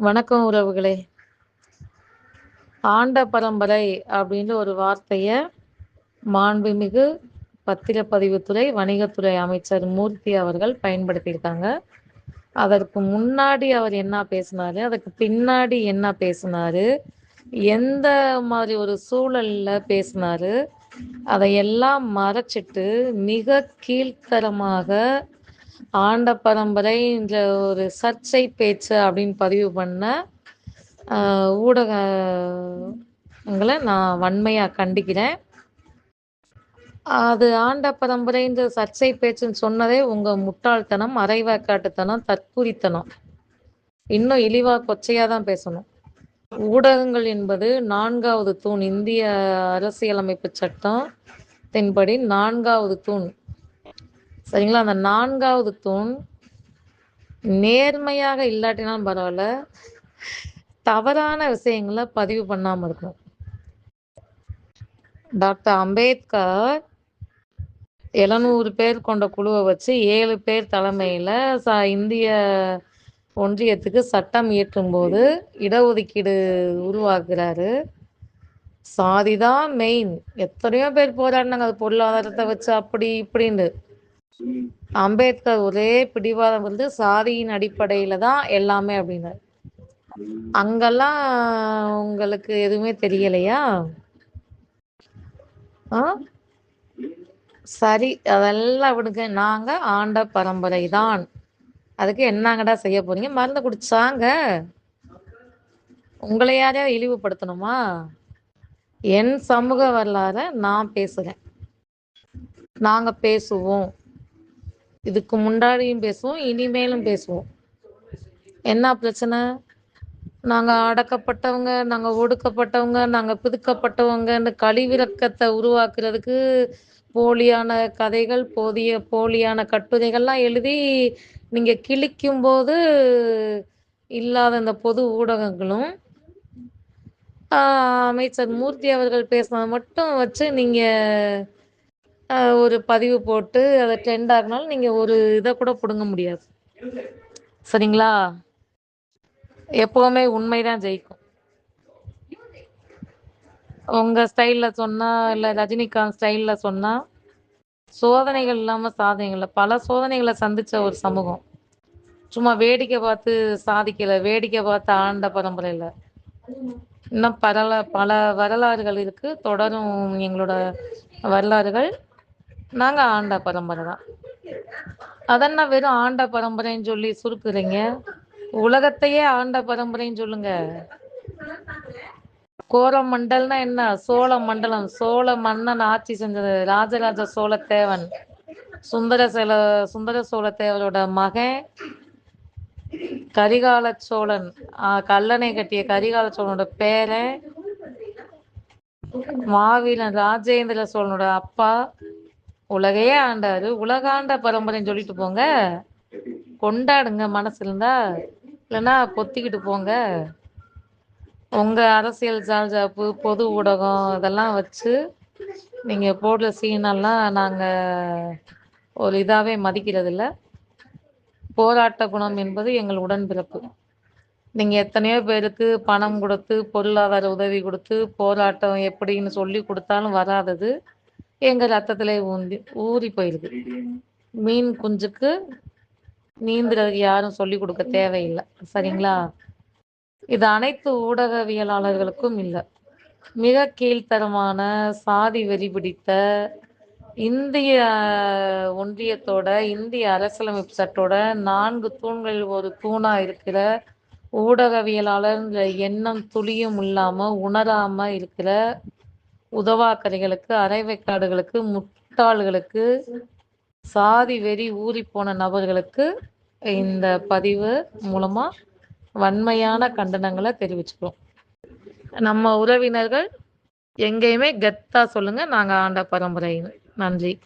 வணக்கம் உறவுகளே. ஆண்ட பரம்பரை அப்படின்ற ஒரு வார்த்தையை மாண்புமிகு பத்திரப்பதிவுத்துறை வணிகத்துறை அமைச்சர் மூர்த்தி அவர்கள் பயன்படுத்தியிருக்காங்க. அதற்கு முன்னாடி அவர் என்ன பேசினாரு அதுக்கு பின்னாடி என்ன பேசினாரு எந்த மாதிரி ஒரு சூழல்ல பேசினாரு அதையெல்லாம் மறைச்சிட்டு மிக கீழ்த்தரமாக ஆண்ட பரம்பரை இந்த ஒரு சர்ச்சை பேச்சு அப்படின்னு பதிவு பண்ண ஊடகங்களை நான் வன்மையாக கண்டிக்கிறேன். அது ஆண்ட பரம்பரைன்ற சர்ச்சை பேச்சுன்னு சொன்னதே உங்க முட்டாள்தனம் அரைவாக்காட்டுத்தனம் தற்குறித்தனம் இன்னும் இழிவா கொச்சையா தான் பேசணும். ஊடகங்கள் என்பது நான்காவது தூண். இந்திய அரசியலமைப்பு சட்டம் தென்படி நான்காவது தூண். சரிங்களா? அந்த நான்காவது தூண் நேர்மையாக இல்லாட்டினாலும் பரவாயில்ல. தவறான விஷயங்களை பதிவு பண்ணாமல் இருக்கணும். டாக்டர் அம்பேத்கர் எழுநூறு பேர் கொண்ட குழுவை வச்சு ஏழு பேர் தலைமையில் ச இந்திய ஒன்றியத்துக்கு சட்டம் இயற்றும் போது இடஒதுக்கீடு உருவாக்குறாரு. சாதிதான் மெயின் எத்தனையோ பேர் போராடினாங்க. அது பொருளாதாரத்தை வச்சு அப்படி இப்படின்னு அம்பேத்கர் ஒரே பிடிவாதம் வந்து சாதியின் அடிப்படையில தான் எல்லாமே அப்படின்னாரு. அங்கெல்லாம் உங்களுக்கு எதுவுமே தெரியலையா? ஆ? சரி அதெல்லாம் விடுங்க. நாங்க ஆண்ட பரம்பரை தான். அதுக்கு என்னங்கடா செய்ய போறீங்க? மருந்து குடிச்சாங்க. உங்களை யாரையாவது இழிவுபடுத்தணுமா? என் சமூக வரலாற நான் பேசுறேன். நாங்க பேசுவோம். இதுக்கு முன்னாடியும் பேசுவோம் இனிமேலும் பேசுவோம். என்ன பிரச்சனை? நாங்க அடக்கப்பட்டவங்க நாங்க ஒடுக்கப்பட்டவங்க நாங்க பிதுக்கப்பட்டவங்கன்னு கழிவிறக்கத்தை உருவாக்குறதுக்கு போலியான கதைகள் போதிய போலியான கட்டுரைகள்லாம் எழுதி நீங்க கிழிக்கும் போது இல்லாத இந்த பொது ஊடகங்களும் அமைச்சர் மூர்த்தி அவர்கள் பேசினதை மட்டும் வச்சு நீங்க ஆஹ், ஒரு பதிவு போட்டு அதை ட்ரெண்ட் ஆகினாலும் நீங்கள் ஒரு இதை கூட பிடுங்க முடியாது. சரிங்களா? எப்பவுமே உண்மைதான் ஜெயிக்கும். உங்க ஸ்டைல்ல சொன்னா இல்ல ரஜினிகாந்த் ஸ்டைல்ல சொன்னா சோதனைகள் இல்லாம சாதனைகள் பல சோதனைகளை சந்திச்ச ஒரு சமூகம். சும்மா வேடிக்கை பார்த்து சாதிக்கல வேடிக்கை பார்த்து ஆண்ட பரம்பரையில் இன்னும் பரல பல வரலாறுகள் இருக்கு. தொடரும் எங்களோட வரலாறுகள். நாங்க ஆண்ட பரம்பரை தான். அதென்ன வெறும் ஆண்ட பரம்பரைன்னு சொல்லி சுருக்குறீங்க? உலகத்தையே ஆண்ட பரம்பரைன்னு சொல்லுங்க. கோரமண்டல்னா என்ன? சோழ மண்டலம். சோழ மன்னன் ஆட்சி செஞ்சது. ராஜராஜ சோழ தேவன் சுந்தர சோழ சுந்தர சோழ தேவரோட மகன் கரிகால சோழன். ஆஹ் கல்லணை கட்டிய கரிகால சோழனோட பேரன் மாவீரன் ராஜேந்திர சோழனோட அப்பா உலகையே ஆண்டாரு. உலகாண்ட பரம்பரைன்னு சொல்லிட்டு போங்க. கொண்டாடுங்க மனசு இருந்தா. இல்லைன்னா பொத்திக்கிட்டு போங்க. உங்க அரசியல் ஜால்ஜாப்பு பொது ஊடகம் இதெல்லாம் வச்சு நீங்க போடுற சீனெல்லாம் நாங்க ஒரு இதாவே மதிக்கிறதில்ல. போராட்ட குணம் என்பது எங்கள் உடன்பிறப்பு. நீங்க எத்தனையோ பேருக்கு பணம் கொடுத்து பொருளாதார உதவி கொடுத்து போராட்டம் எப்படின்னு சொல்லி கொடுத்தாலும் வராதது. எங்க ரத்தத்திலே ஊந்தி ஊறி போயிருக்கு மீன் குஞ்சுக்கு நீந்துறதுக்கு யாரும் சொல்லி கொடுக்க தேவையில்லை. சரிங்களா? இது அனைத்து ஊடகவியலாளர்களுக்கும் இல்லை. மிக கீழ்த்தரமான சாதி வெறி பிடித்த இந்திய ஒன்றியத்தோட இந்திய அரசியலமைப்பு சட்டோட நான்கு தூண்களில் ஒரு தூணா இருக்கிற ஊடகவியலாளர்ன்ற எண்ணம் துளியும் இல்லாம உணராம இருக்கிற உதவாக்கரைகளுக்கு அரைவைக்காடுகளுக்கு முட்டாள்களுக்கு சாதி வெறி ஊறி போன நபர்களுக்கு இந்த பதிவு மூலமா வன்மையான கண்டனங்களை தெரிவிச்சுக்கிறோம். நம்ம உறவினர்கள் எங்கேயுமே கெத்தா சொல்லுங்க. நாங்க ஆண்ட பரம்பரை. நன்றி.